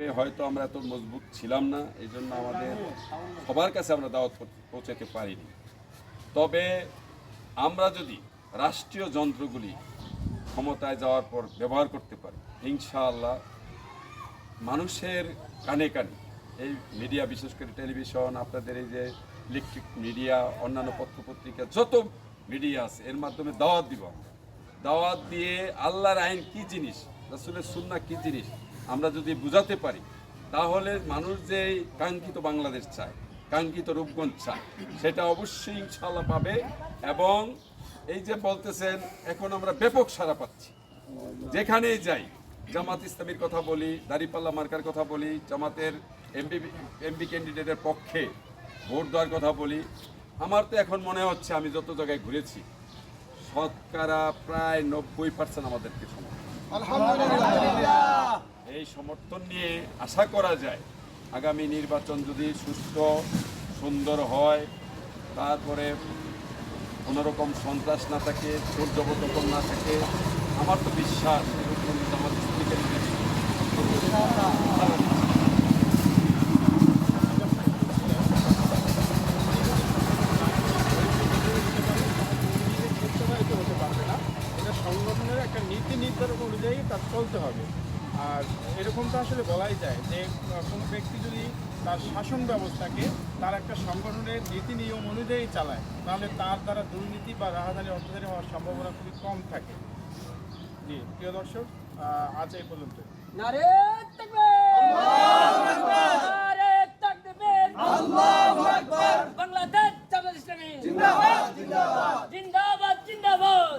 হয়তো আমরা এত মজবুত ছিলাম না এই জন্য আমাদের সবার কাছে আমরা দাওয়াত পৌঁছাতে পারিনি। তবে আমরা যদি রাষ্ট্রীয় যন্ত্রগুলি ক্ষমতায় যাওয়ার পর ব্যবহার করতে পারি, ইনশাআল্লাহ মানুষের কানে কানে এই মিডিয়া, বিশেষ করে টেলিভিশন, আপনাদের এই যে ইলেকট্রিক মিডিয়া, অন্যান্য পত্রপত্রিকা, যত মিডিয়া আছে, এর মাধ্যমে দাওয়াত দিব দাওয়াত দিয়ে আল্লাহর আইন কি জিনিস, রাসূলের সুন্না কি জিনিস আমরা যদি বুঝাতে পারি, তাহলে মানুষ যে কাঙ্ক্ষিত বাংলাদেশ চায়, কাঙ্ক্ষিত রূপগঞ্জ চায়, সেটা অবশ্যই ইনশাআল্লাহ পাবে এবং এই যে বলতেছেন, এখন আমরা ব্যাপক সারা পাচ্ছি। যেখানেই যাই, জামাত ইসলামীর কথা বলি, দাঁড়িপাল্লা মার্কার কথা বলি, জামাতের এমপি এমপি ক্যান্ডিডেটের পক্ষে ভোট দেওয়ার কথা বলি, আমার তো এখন মনে হচ্ছে আমি যত জায়গায় ঘুরেছি, শতকরা প্রায় নব্বই পার্সেন্ট আমাদেরকে সমর্থন। সমর্থন নিয়ে আশা করা যায়, আগামী নির্বাচন যদি সুস্থ, সুন্দর হয়, তারপরে কোনোরকম সন্ত্রাস না থাকে জবরদখল না থাকে, আমার তো বিশ্বাস সংগঠনের একটা নীতি নির্ধারণ অনুযায়ী তার চলতে হবে। আর এরকম তো আসলে বলাই যায় যে কোনো ব্যক্তি যদি তার শাসন ব্যবস্থাকে তার একটা সংগঠনের নীতি নিয়ম অনুযায়ী চালায় তাহলে তার দ্বারা দুর্নীতি বা রাহাদানি অত্যাচারী হওয়ার সম্ভাবনা খুবই কম থাকে। জি প্রিয় দর্শক আজ এই পর্যন্ত। জিন্দাবাদ। জিন্দাবাদ জিন্দাবাদ।